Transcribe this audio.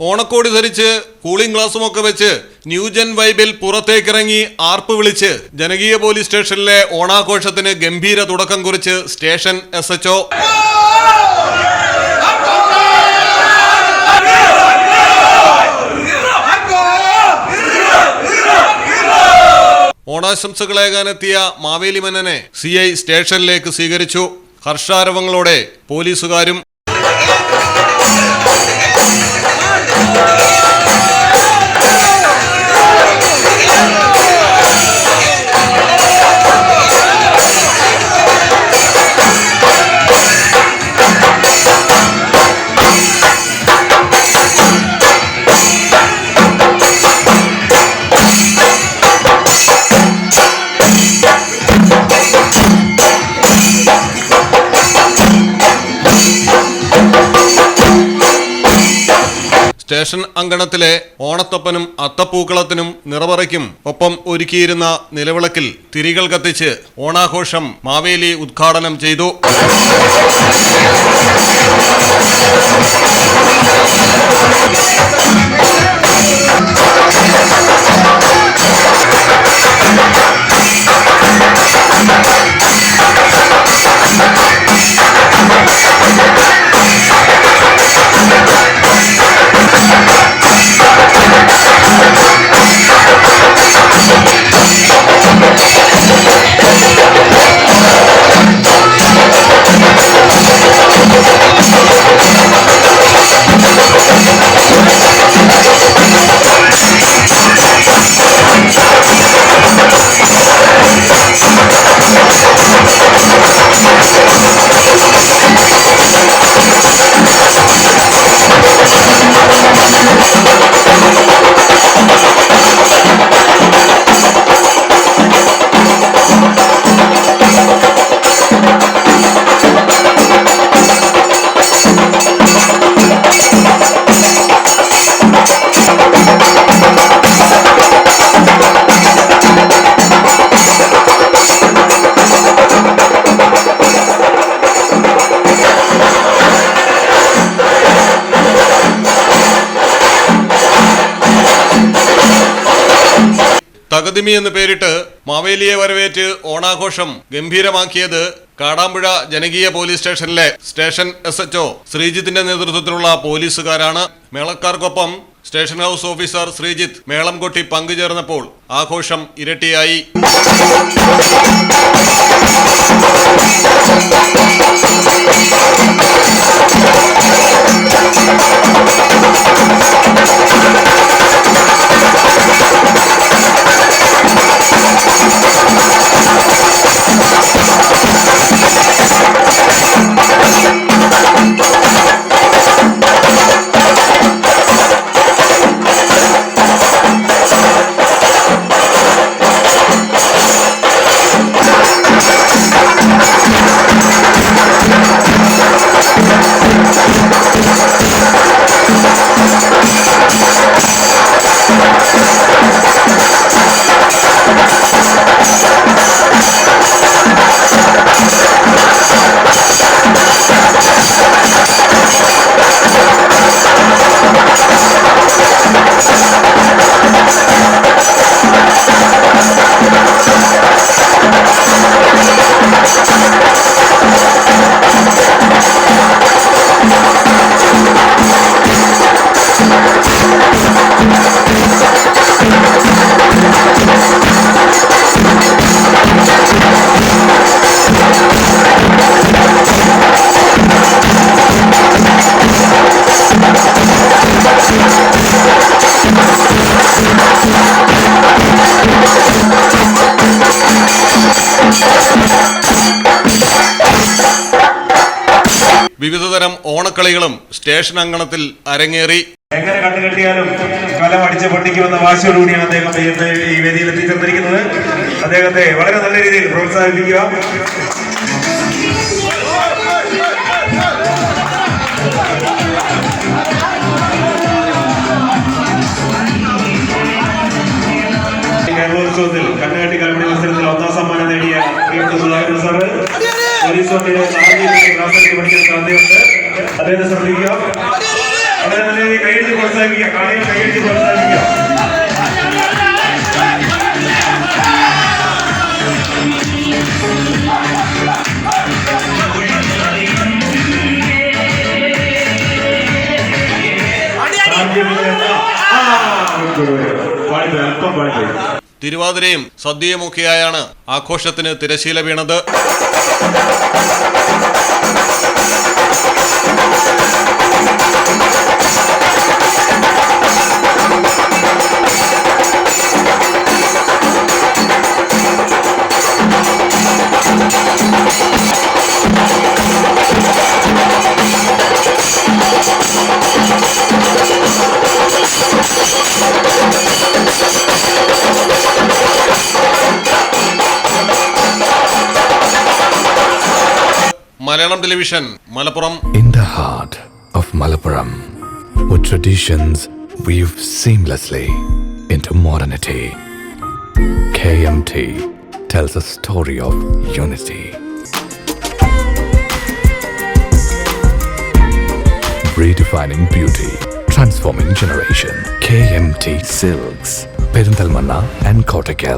ഓണക്കോടി ധരിച്ച് കൂളിംഗ് ഗ്ലാസും ഒക്കെ വെച്ച് ന്യൂജൻ വൈബിൽ പുറത്തേക്കിറങ്ങി ആർപ്പ് വിളിച്ച് ജനകീയ പോലീസ് സ്റ്റേഷനിലെ ഓണാഘോഷത്തിന് ഗംഭീര തുടക്കം കുറിച്ച് സ്റ്റേഷൻ എസ് എച്ച്ഒ ഓണാശംസകളേകാനെത്തിയ മാവേലി മന്നനെ സി ഐ സ്റ്റേഷനിലേക്ക് സ്വീകരിച്ചു. ഹർഷാരവങ്ങളോടെ പോലീസുകാരും സ്റ്റേഷൻ അങ്കണത്തിലെ ഓണത്തപ്പനും അത്തപ്പൂക്കളത്തിനും നിറവറയ്ക്കും ഒപ്പം ഒരുക്കിയിരുന്ന നിലവിളക്കിൽ തിരികൾ കത്തിച്ച് ഓണാഘോഷം മാവേലി ഉദ്ഘാടനം ചെയ്തു. തകതിമി എന്ന് പേരിട്ട് മാവേലിയെ വരവേറ്റ് ഓണാഘോഷം ഗംഭീരമാക്കിയത് കാടാമ്പുഴ ജനകീയ പോലീസ് സ്റ്റേഷനിലെ സ്റ്റേഷൻ എസ് എച്ച്ഒ ശ്രീജിത്തിന്റെ നേതൃത്വത്തിലുള്ള പോലീസുകാരാണ് മേളക്കാർക്കൊപ്പം സ്റ്റേഷൻ ഹൗസ് ഓഫീസർ ശ്രീജിത്ത് മേളം കൊട്ടി പങ്കുചേർന്നപ്പോൾ ആഘോഷം ഇരട്ടിയായി. വിവിധതരം ഓണക്കളികളും സ്റ്റേഷൻ അങ്കണത്തിൽ അരങ്ങേറി. എങ്ങനെ കണ്ടുകെട്ടിയാലും കലം അടിച്ച് പൊട്ടിക്കുമെന്ന വാശിയോടുകൂടിയാണ് അദ്ദേഹം ഈ വേദിയിൽ എത്തിച്ചേർന്നിരിക്കുന്നത് അദ്ദേഹത്തെ വളരെ നല്ല രീതിയിൽ പ്രോത്സാഹിപ്പിക്കുക. കേരളോത്സവത്തിൽ കണ്ണുകെട്ടി കലമണി മത്സരത്തിൽ ഒന്നാം സമ്മാനം നേടിയ സുധാകരൻ സാറ്. പോലീസ് വണ്ടിയുടെ സാഹചര്യത്തിൽ ക്ലാസ്സിലേക്ക് പഠിക്കുന്ന അദ്ദേഹത്തെ അദ്ദേഹത്തെ ശ്രദ്ധിക്കുക വളരെ നല്ല രീതിയിൽ കൈ കൈയടിച്ച് പ്രോത്സാഹിപ്പിക്കുക കാണികൾ കൈയടിച്ച് പ്രോത്സാഹിപ്പിക്കുക ആ, good, good, good. പാടിപ്പോയി അല്പം പാടിപ്പോയി തിരുവാതിരയും സദ്യയുമൊക്കെയായാണ് ആഘോഷത്തിന് തിരശീല വീണത്. Malayalam television Malappuram In the heart of Malappuram, with traditions weave seamlessly into modernity, KMT tells a story of unity. Redefining beauty, transforming generation. KMT Silks, Perindalmanna and Kottakkal.